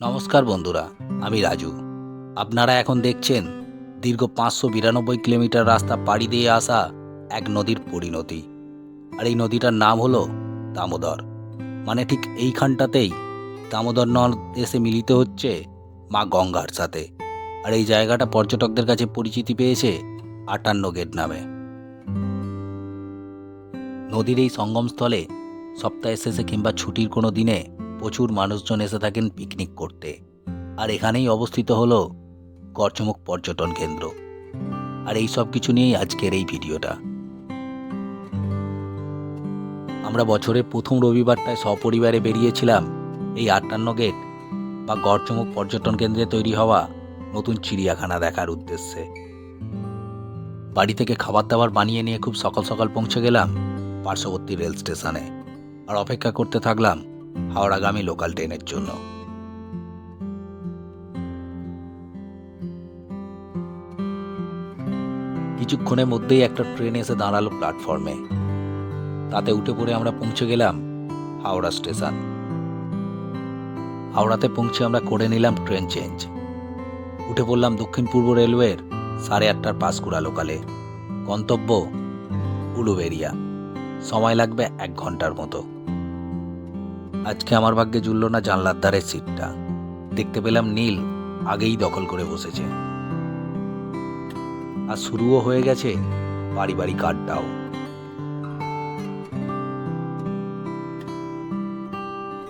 নমস্কার বন্ধুরা, আমি রাজু। আপনারা এখন দেখছেন দীর্ঘ পাঁচশো বিরানব্বই কিলোমিটার রাস্তা পাড়ি দিয়ে আসা এক নদীর পরিণতি। আর এই নদীটার নাম হলো দামোদর। মানে ঠিক এইখানটাতেই দামোদর নদ এসে মিলিত হচ্ছে মা গঙ্গার সাথে। আর এই জায়গাটা পর্যটকদের কাছে পরিচিতি পেয়েছে আটান্ন গেট নামে। নদীর এই সঙ্গমস্থলে সপ্তাহে শেষে কিংবা ছুটির কোনো দিনে প্রচুর মানুষজন এসে থাকেন পিকনিক করতে। আর এখানেই অবস্থিত হলো গড়চমুখ পর্যটন কেন্দ্র। আর এই সব কিছু নিয়েই আজকের এই ভিডিওটা। আমরা বছরের প্রথম রবিবারটায় সপরিবারে বেরিয়েছিলাম এই আটান্ন গেট বা গড়চমুখ পর্যটন কেন্দ্রে তৈরি হওয়া নতুন চিড়িয়াখানা দেখার উদ্দেশ্যে। বাড়ি থেকে খাবার দাবার বানিয়ে নিয়ে খুব সকাল সকাল পৌঁছে গেলাম পার্শ্ববর্তী রেল স্টেশনে। আর অপেক্ষা করতে থাকলাম হাওড়াগামী লোকাল ট্রেনের জন্য। কিছুক্ষণের মধ্যেই একটা ট্রেন এসে দাঁড়াল প্ল্যাটফর্মে। তাতে উঠে পড়ে আমরা পৌঁছে গেলাম হাওড়া স্টেশন। হাওড়াতে পৌঁছে আমরা করে নিলাম ট্রেন চেঞ্জ। উঠে পড়লাম দক্ষিণ পূর্ব রেলওয়ের সাড়ে আটটার পাঁশকুড়া লোকালে। গন্তব্য উলুবেরিয়া। সময় লাগবে এক ঘণ্টার মতো। আজকে আমার ভাগ্যে জুড়ল না জানলার ধারের সিটটা। দেখতে পেলাম নীল আগেই দখল করে বসেছে। আর শুরুও হয়ে গেছে বাড়ি বাড়ি কার্ডটাও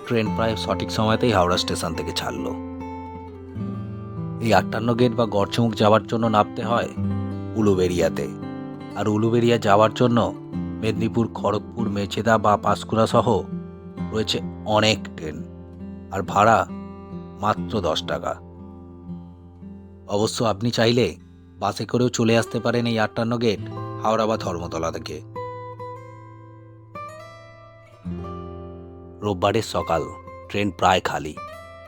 ট্রেন প্রায় সঠিক সময়তেই হাওড়া স্টেশন থেকে ছাড়লো। এই আটান্ন গেট বা গড়চমুখ যাওয়ার জন্য নামতে হয় উলুবেরিয়াতে। আর উলুবেরিয়া যাওয়ার জন্য মেদিনীপুর, খড়গপুর, মেচেদা বা পাঁশকুড়া সহ রয়েছে অনেক ট্রেন। আর ভাড়া মাত্র দশ টাকা। অবশ্য আপনি চাইলে বাসে করেও চলে আসতে পারেন এই আটান্ন গেট হাওড়া বা ধর্মতলা থেকে। রোববারের সকাল, ট্রেন প্রায় খালি।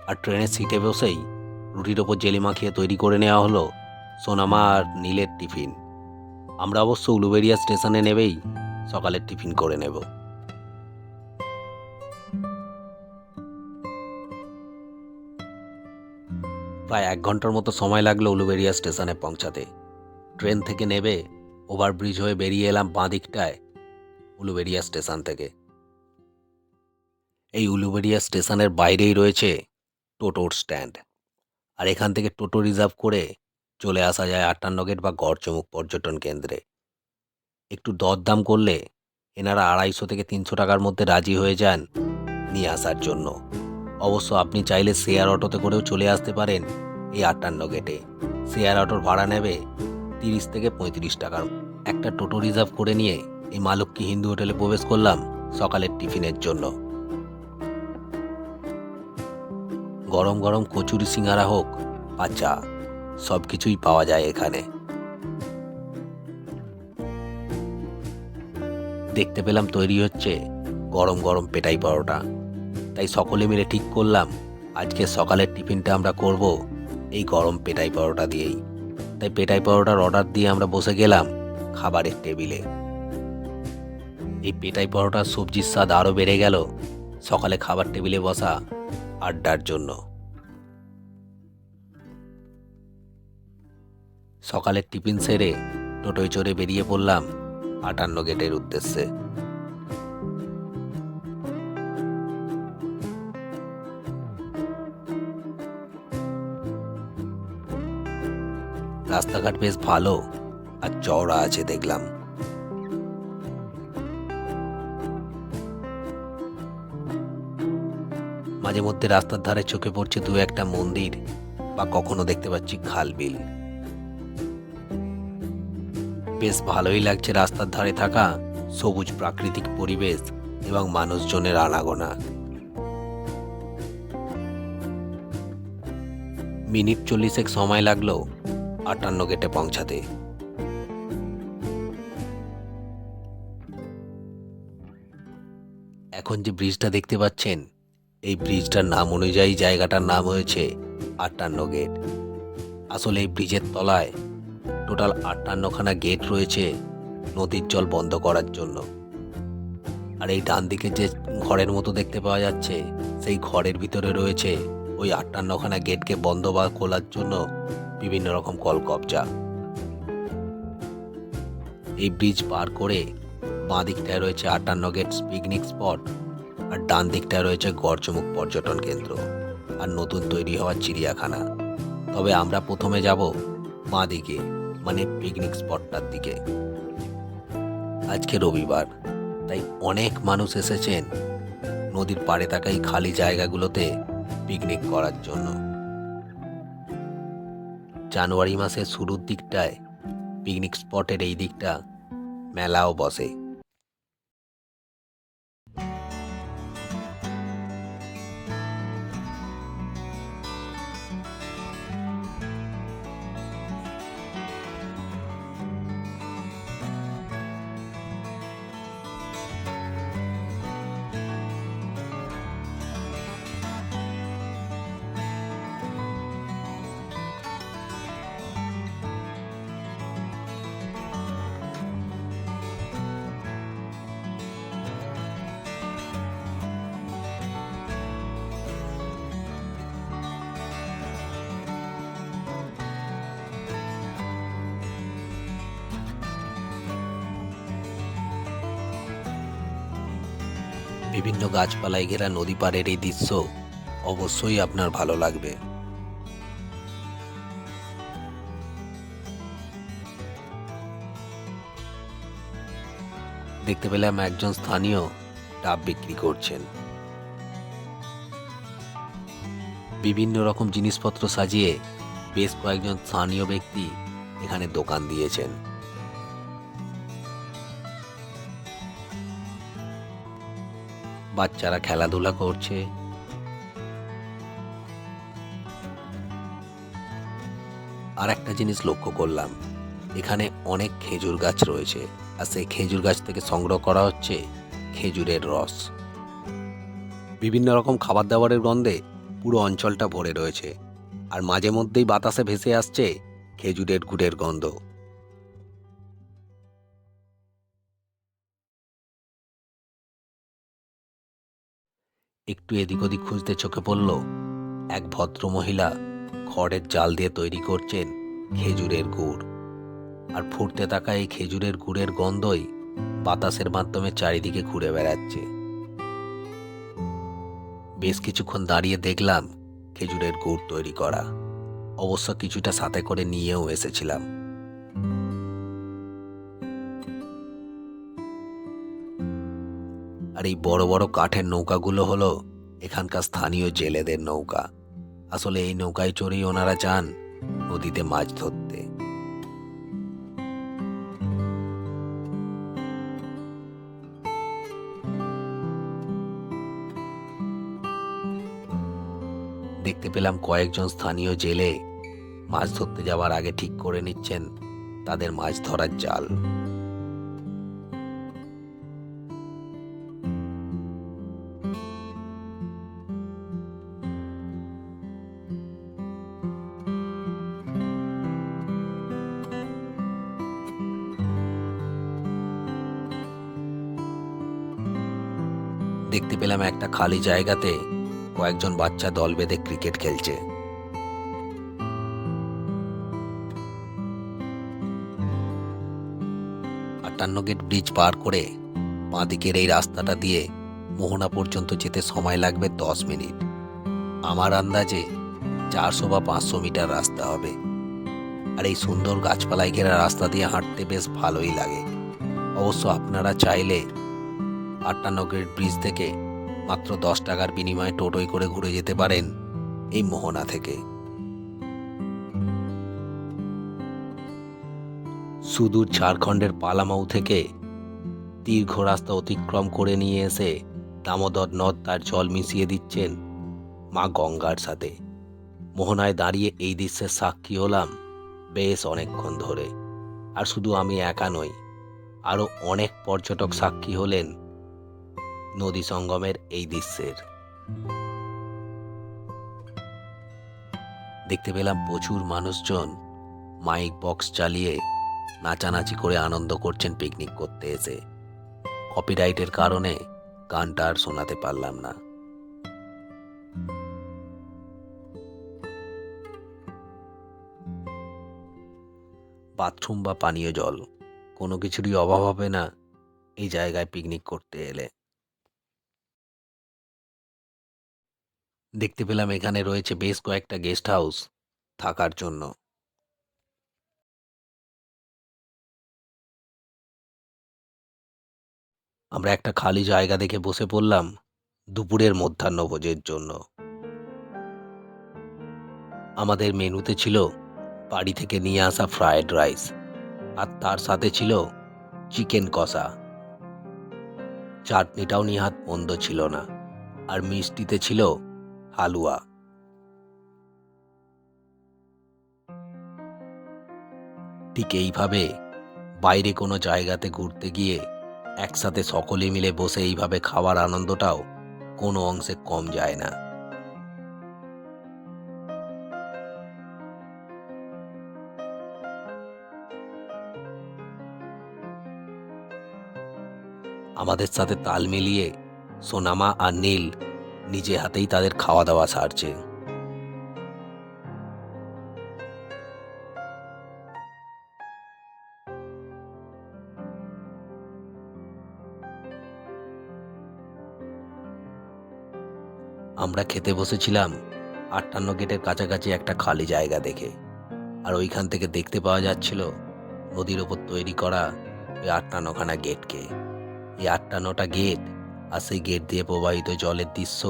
আর ট্রেনের সিটে বসেই রুটির ওপর জেলি মাখিয়ে তৈরি করে নেওয়া হলো সোনামা আর নীলের টিফিন। আমরা অবশ্য উলুবেরিয়া স্টেশনে নেবেই সকালের টিফিন করে নেব। প্রায় এক ঘণ্টার মতো সময় লাগল উলুবেরিয়া স্টেশনে পৌঁছাতে। ট্রেন থেকে নেবে, ওভারব্রিজ হয়ে বেরিয়ে এলাম বাঁ দিকটায়, উলুবেরিয়া স্টেশন থেকে। এই উলুবেরিয়া স্টেশনের বাইরেই রয়েছে টোটোর স্ট্যান্ড। আর এখান থেকে টোটো রিজার্ভ করে চলে আসা যায় আটান্ন গেট বা গড়চমুখ পর্যটন কেন্দ্রে। একটু দরদাম করলে এনারা আড়াইশো থেকে তিনশো টাকার মধ্যে রাজি হয়ে যান নিয়ে আসার জন্য। অবশ্য আপনি চাইলে শেয়ার অটোতে করেও চলে আসতে পারেন এই আটান্ন গেটে। শেয়ার অটোর ভাড়া নেবে তিরিশ থেকে পঁয়ত্রিশ টাকার। একটা টোটো রিজার্ভ করে নিয়ে এই মালক্কি হিন্দু হোটেলে প্রবেশ করলাম সকালের টিফিনের জন্য। গরম গরম কচুরি সিঙ্গারা হোক চা সব কিছুই পাওয়া যায় এখানে। দেখতে পেলাম তৈরি হচ্ছে গরম গরম পেটাই পরোটা। তাই সকলে মিলে ঠিক করলাম। আজকে সকালের টিফিনটা আমরা করব এই গরম পেটাই পরোটা দিয়েই। তাই পেটাই পরোটার অর্ডার দিয়ে আমরা বসে গেলাম খাবারের টেবিলে এই পেটাই পরোটার সবজির স্বাদ আরও বেড়ে গেল সকালে খাবার টেবিলে বসা আড্ডার জন্য। সকালের টিফিন সেরে টোটোয় চড়ে বেরিয়ে পড়লাম আটান্ন গেটের উদ্দেশ্যে। রাস্তাঘাট বেশ ভালো, আর চওড়া আছে দেখলাম। মাঝে মধ্যে রাস্তার ধারে চোখে পড়ছে দু একটা মন্দির, বা কখনো দেখতে পাচ্ছি খাল বিল। বেশ ভালোই লাগছে রাস্তার ধারে থাকা সবুজ প্রাকৃতিক পরিবেশ এবং মানুষজনের আনাগোনা। মিনিট চল্লিশেক সময় লাগল আটান্ন গেটে পৌঁছাতে। এখন যে ব্রিজটা দেখতে পাচ্ছেন, এই ব্রিজটার নাম অনুযায়ী জায়গাটার নাম হয়েছে আটান্ন গেট। আসলে এই ব্রিজের তলায় টোটাল আটান্নখানা গেট রয়েছে নদীর জল বন্ধ করার জন্য। আর এই ডান দিকে যে ঘরের মতো দেখতে পাওয়া যাচ্ছে, সেই ঘরের ভিতরে রয়েছে ওই আটান্নখানা গেটকে বন্ধ বা খোলার জন্য বিভিন্ন রকম কলকবজা। এই ব্রিজ পার করে বাঁ দিকটায় রয়েছে আটান্ন গেটস পিকনিক স্পট আর ডান দিকটায় রয়েছে গড়চমুখ পর্যটন কেন্দ্র আর নতুন তৈরি হওয়া চিড়িয়াখানা। তবে আমরা প্রথমে যাব বাঁ দিকে মানে পিকনিক স্পটটার দিকে। আজকে রবিবার, তাই অনেক মানুষ এসেছেন নদীর পাড়ে থাকা এই খালি জায়গাগুলোতে পিকনিক করার জন্য। জানুয়ারি মাসের শুরুর দিকটায় পিকনিক স্পটের এই দিকটা মেলাও বসে। বিভিন্ন গাছপালায় ঘেরা নদী পাড়ের এই দৃশ্য অবশ্যই আপনার ভালো লাগবে। দেখতে পেলাম একজন স্থানীয় ডাব বিক্রি করছেন। বিভিন্ন রকম জিনিসপত্র সাজিয়ে বেশ কয়েকজন স্থানীয় ব্যক্তি এখানে দোকান দিয়েছেন। বাচ্চারা খেলাধুলা করছে। আর একটা জিনিস লক্ষ্য করলাম, এখানে অনেক খেজুর গাছ রয়েছে, আর সেই খেজুর গাছ থেকে সংগ্রহ করা হচ্ছে খেজুরের রস। বিভিন্ন রকম খাবার দাবারের গন্ধে পুরো অঞ্চলটা ভরে রয়েছে, আর মাঝে মধ্যেই বাতাসে ভেসে আসছে খেজুরের গুড়ের গন্ধ। একটু এদিক ওদিক খুঁজতে চোখে পড়ল, এক ভদ্র মহিলা খড়ের জাল দিয়ে তৈরি করছেন খেজুরের গুড়। আর ফুটতে থাকা এই খেজুরের গুড়ের গন্ধই বাতাসের মাধ্যমে চারিদিকে ঘুরে বেড়াচ্ছে। বেশ কিছুক্ষণ দাঁড়িয়ে দেখলাম খেজুরের গুড় তৈরি করা। অবশ্য কিছুটা সাথে করে নিয়েও এসেছিলাম। আর এই বড় বড় কাঠের নৌকাগুলো হলো এখানকার স্থানীয় জেলেদের নৌকা। আসলে এই নৌকায় চড়েই ওনারা যান নদীতে মাছ ধরতে। দেখতে পেলাম কয়েকজন স্থানীয় জেলে মাছ ধরতে যাওয়ার আগে ঠিক করে নিচ্ছেন তাদের মাছ ধরার জাল। দেখতে পেলাম একটা খালি জায়গাতে কয়েকজন বাচ্চা দল বেঁধে ক্রিকেট খেলছে। আটান্ন গেট ব্রিজ পার করে বাঁদিকের এই রাস্তাটা দিয়ে মোহনা পর্যন্ত যেতে সময় লাগবে দশ মিনিট। আমার আন্দাজে চারশো বা পাঁচশো মিটার রাস্তা হবে। আর এই সুন্দর গাছপালায় ঘেরা রাস্তা দিয়ে হাঁটতে বেশ ভালোই লাগে। অবশ্য আপনারা চাইলে আটান্ন গ্রেড ব্রিজ থেকে মাত্র দশ টাকার বিনিময়ে টোটোয় করে ঘুরে যেতে পারেন এই মোহনা থেকে। সুদূর ঝাড়খণ্ডের পালামাউ থেকে দীর্ঘ রাস্তা অতিক্রম করে নিয়ে এসে দামোদর নদ তার জল মিশিয়ে দিচ্ছেন মা গঙ্গার সাথে। মোহনায় দাঁড়িয়ে এই দৃশ্যের সাক্ষী হলাম বেশ অনেকক্ষণ ধরে। আর শুধু আমি একা নই আরও অনেক পর্যটক সাক্ষী হলেন নদী সঙ্গমের এই দৃশ্যের। দেখতে পেলাম প্রচুর মানুষজন মাইক বক্স চালিয়ে নাচানাচি করে আনন্দ করছেন পিকনিক করতে এসে। কপিরাইটের কারণে গানটা আর শোনাতে পারলাম না। বাথরুম বা পানীয় জল, কোনো কিছুরই অভাব হবে না এই জায়গায় পিকনিক করতে এলে। দেখতে পেলাম এখানে রয়েছে বেশ কয়েকটা গেস্ট হাউস থাকার জন্য। আমরা একটা খালি জায়গা দেখে বসে পড়লাম দুপুরের মধ্যাহ্নভোজের জন্য। আমাদের মেনুতে ছিল বাড়ি থেকে নিয়ে আসা ফ্রায়েড রাইস আর তার সাথে ছিল চিকেন কষা। চাটনিটাও নিহাত মন্দ ছিল না আর মিষ্টিতে ছিল হালুয়া ঠিক এইভাবে বাইরে কোনো জায়গাতে ঘুরতে গিয়ে একসাথে সকলে মিলে বসে এইভাবে খাওয়ার আনন্দটাও কোনো অংশে কম যায় না। আমাদের সাথে তাল মিলিয়ে সোনামা আর নীল নিজে হাতেই তাদের খাওয়া দাওয়া সারছে। আমরা খেতে বসেছিলাম, আটান্ন গেটের কাছাকাছি একটা খালি জায়গা দেখে। আর ওইখান থেকে দেখতে পাওয়া যাচ্ছিল, নদীর ওপর তৈরি করা ওই আটান্নখানা গেটকে। এই আটান্নটা গেট আর সেই গেট দিয়ে প্রবাহিত জলের দৃশ্য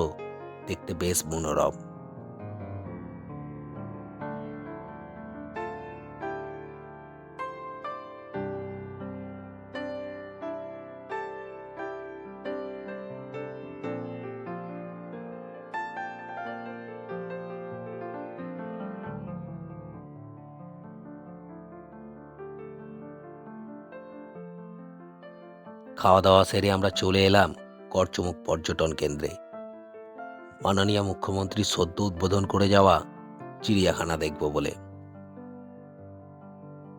দেখতে বেশ মনোরম। খাওয়া দাওয়া সেরে আমরা চলে এলাম। করচমুখ পর্যটন কেন্দ্রে। মাননীয় মুখ্যমন্ত্রী সদ্য উদ্বোধন করে যাওয়া চিড়িয়াখানা দেখব বলে।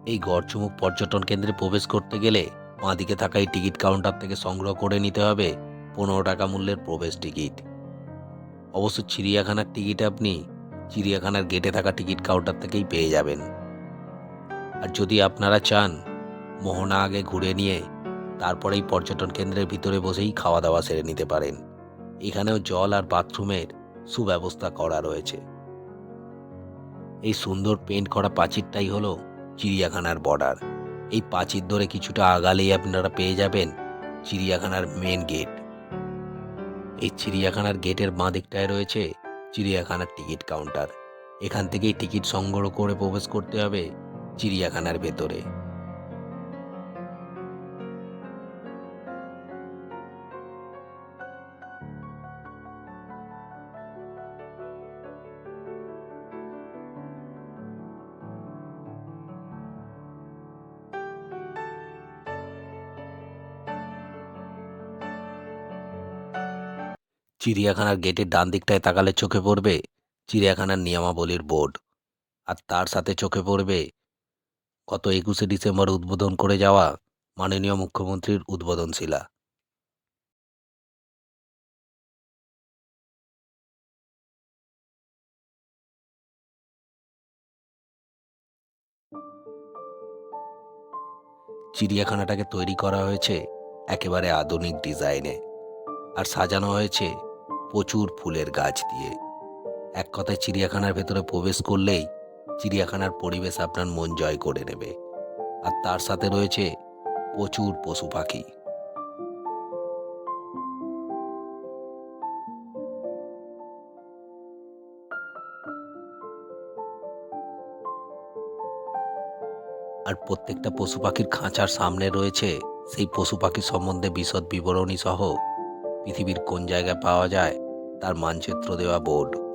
এই গড়চুমুক পর্যটন কেন্দ্রে প্রবেশ করতে গেলে বাঁদিকে থাকা এই টিকিট কাউন্টার থেকে সংগ্রহ করে নিতে হবে পনেরো টাকা মূল্যের প্রবেশ টিকিট। অবশ্য চিড়িয়াখানার টিকিট আপনি চিড়িয়াখানার গেটে থাকা টিকিট কাউন্টার থেকেই পেয়ে যাবেন। আর যদি আপনারা চান, মোহনা আগে ঘুরে নিয়ে তারপরেই পর্যটন কেন্দ্রের ভিতরে বসেই খাওয়া দাওয়া সেরে নিতে পারেন। এখানেও জল আর বাথরুমের সুব্যবস্থা করা রয়েছে। এই সুন্দর পেন্ট করা প্রাচীরটাই হলো চিড়িয়াখানার বর্ডার। এই প্রাচীর ধরে কিছুটা আগালেই আপনারা পেয়ে যাবেন চিড়িয়াখানার মেন গেট। এই চিড়িয়াখানার গেটের বাঁ দিকটায় রয়েছে চিড়িয়াখানার টিকিট কাউন্টার। এখান থেকেই টিকিট সংগ্রহ করে প্রবেশ করতে হবে চিড়িয়াখানার ভেতরে। চিড়িয়াখানার গেটের ডান দিকটায় তাকালে চোখে পড়বে চিড়িয়াখানার নিয়মাবলীর বোর্ড। আর তার সাথে চোখে পড়বে গত একুশে ডিসেম্বর উদ্বোধন করে যাওয়া মাননীয় মুখ্যমন্ত্রীর উদ্বোধন শিলা চিড়িয়াখানাটাকে তৈরি করা হয়েছে একেবারে আধুনিক ডিজাইনে। আর সাজানো হয়েছে প্রচুর ফুলের গাছ দিয়ে। এক কথায় চিড়িয়াখানার ভেতরে প্রবেশ করলেই চিড়িয়াখানার পরিবেশ আপনার মন জয় করে নেবে। আর তার সাথে রয়েছে প্রচুর পশু পাখি। আর প্রত্যেকটা পশু পাখির খাঁচার সামনে রয়েছে সেই পশু পাখির সম্বন্ধে বিশদ বিবরণী সহ পৃথিবীর কোন জায়গায় পাওয়া যায় তার মানচিত্র দেওয়া বোর্ড।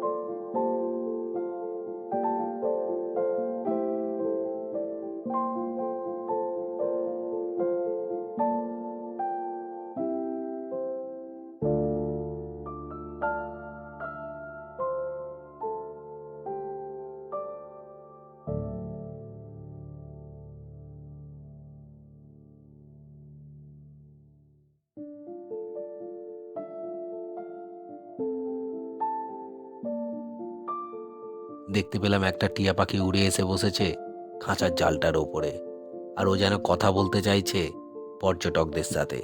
দেখতে পেলাম একটা টিয়া পাখি উড়ে এসে বসেছে খাঁচার জালটার ওপরে। আর ও যেন কথা বলতে চাইছে পর্যটকদের সাথে।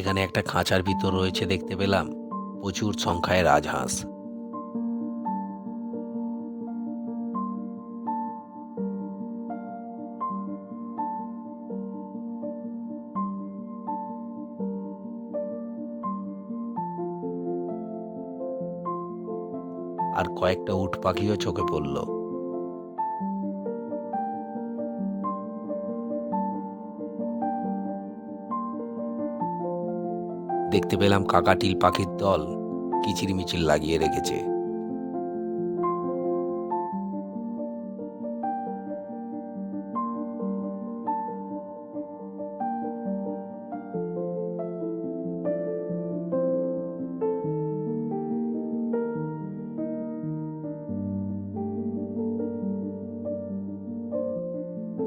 এখানে একটা খাঁচার ভিতর রয়েছে দেখতে পেলাম প্রচুর সংখ্যায় রাজহাঁস। আর কয়েকটা উট পাখিও চোখে পড়ল। দেখতে পেলাম কাকাটিল পাখির দল কিচিরমিচির লাগিয়ে রেখেছে।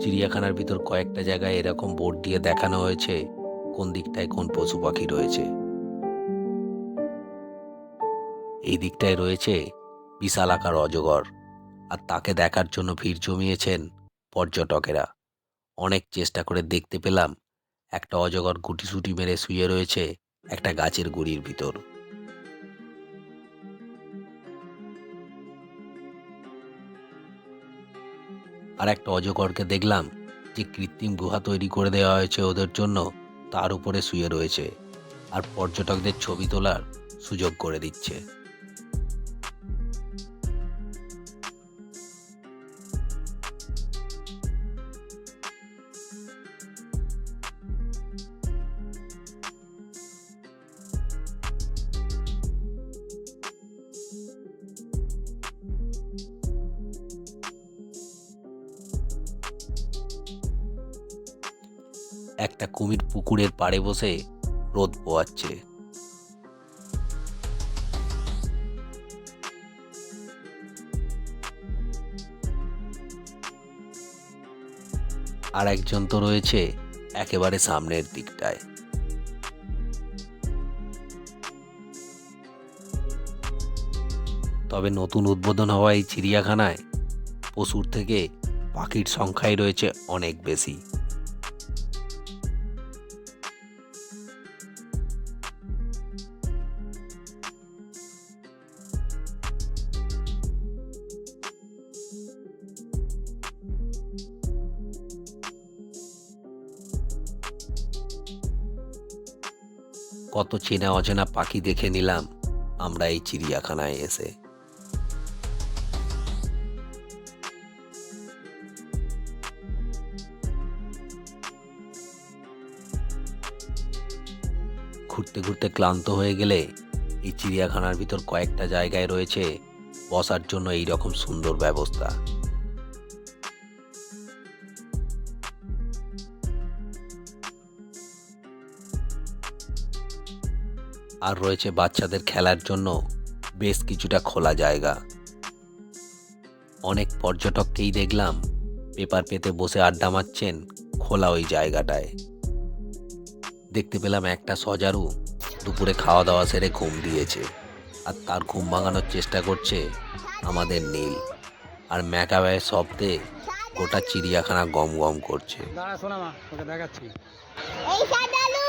চিড়িয়াখানার ভিতর কয়েকটা জায়গায় এরকম বোর্ড দিয়ে দেখানো হয়েছে, কোন দিকটায় কোন পশু পাখি রয়েছে। এই দিকটায় রয়েছে বিশাল আকার অজগর, আর তাকে দেখার জন্য ভিড় জমিয়েছেন পর্যটকেরা। অনেক চেষ্টা করে দেখতে পেলাম, একটা অজগর গুটিসুটি মেরে শুয়ে রয়েছে একটা গাছের গুড়ির ভিতর। আর একটা অজগরকে দেখলাম যে কৃত্রিম গুহা তৈরি করে দেওয়া হয়েছে ওদের জন্য, তার উপরে শুয়ে রয়েছে। আর পর্যটকদের ছবি তোলার সুযোগ করে দিচ্ছে। একটা কুমির পুকুরের পাড়ে বসে রোদ পোয়াচ্ছে আর একজন তো রয়েছে একেবারে সামনের দিকটায়। তবে নতুন উদ্বোধন হওয়া এই চিড়িয়াখানায় পশুর থেকে পাখির সংখ্যাই রয়েছে অনেক বেশি। কত চেনা অচেনা পাখি দেখে নিলাম, আমরা এই চিড়িয়াখানায় এসে। ঘুরতে ঘুরতে ক্লান্ত হয়ে গেলে এই চিড়িয়াখানার ভিতর কয়েকটা জায়গায় রয়েছে, বসার জন্য এই রকম সুন্দর ব্যবস্থা। আর রয়েছে বাচ্চাদের খেলার জন্য বেশ কিছুটা খোলা জায়গা। অনেক পর্যটককেই দেখলাম পেপার পেতে বসে আড্ডা মারছেন খোলা ওই জায়গাটায়। দেখতে পেলাম একটা সজারু দুপুরে খাওয়া দাওয়া সেরে ঘুম দিয়েছে আর তার ঘুম ভাঙানোর চেষ্টা করছে আমাদের নীল আর ম্যাকাওয়ের শব্দে গোটা চিড়িয়াখানা গম গম করছে। দাঁড়া শোনা মা তোকে দেখাচ্ছি। এই সাদালু এই সাদালু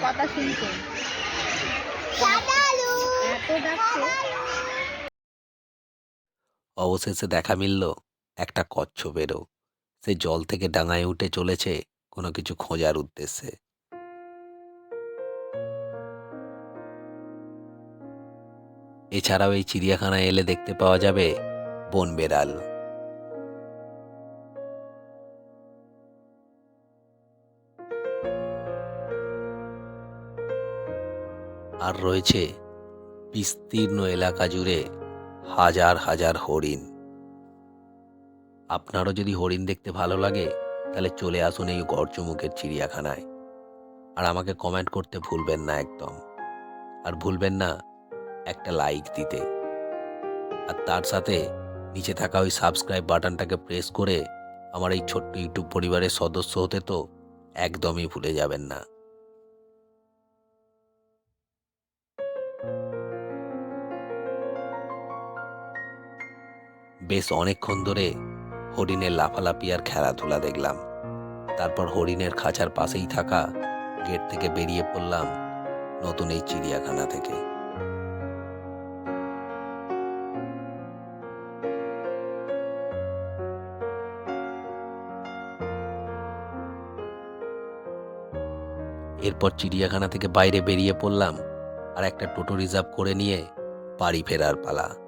কথা শুনছে এত ডাকছে অবশেষে দেখা মিলল একটা কচ্ছপেরও। সে জল থেকে ডাঙায় উঠে চলেছে কোনো কিছু খোঁজার উদ্দেশ্যে। এছাড়াও এই চিড়িয়াখানায় এলে দেখতে পাওয়া যাবে বন বেড়াল আর রয়েছে বিস্তীর্ণ এলাকা জুড়ে হাজার হাজার হরিণ। আপনারও যদি হরিণ দেখতে ভালো লাগে, তাহলে চলে আসুন এই গড়চুমুকের চিড়িয়াখানায়। আর আমাকে কমেন্ট করতে ভুলবেন না একদম। আর ভুলবেন না একটা লাইক দিতে। আর তার সাথে নিচে থাকা ওই সাবস্ক্রাইব বাটনটাকে প্রেস করে আমার এই ছোট্ট ইউটিউব পরিবারের সদস্য হতে তো একদমই ভুলে যাবেন না। বেশ অনেকক্ষণ ধরে হরিণের লাফালাফি আর খেলাধুলা দেখলাম। তারপর হরিণের খাঁচার পাশেই থাকা গেট থেকে বেরিয়ে পড়লাম নতুন এই চিড়িয়াখানা থেকে। এরপর চিড়িয়াখানা থেকে বাইরে বেরিয়ে পড়লাম আর একটা টোটো রিজার্ভ করে নিয়ে বাড়ি ফেরার পালা।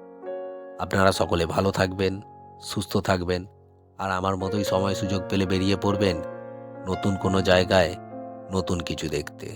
আপনারা সকলে ভালো থাকবেন, সুস্থ থাকবেন, আর আমার মতোই সময় সুযোগ পেলে বেরিয়ে পড়বেন নতুন কোনো জায়গায় নতুন কিছু দেখতে।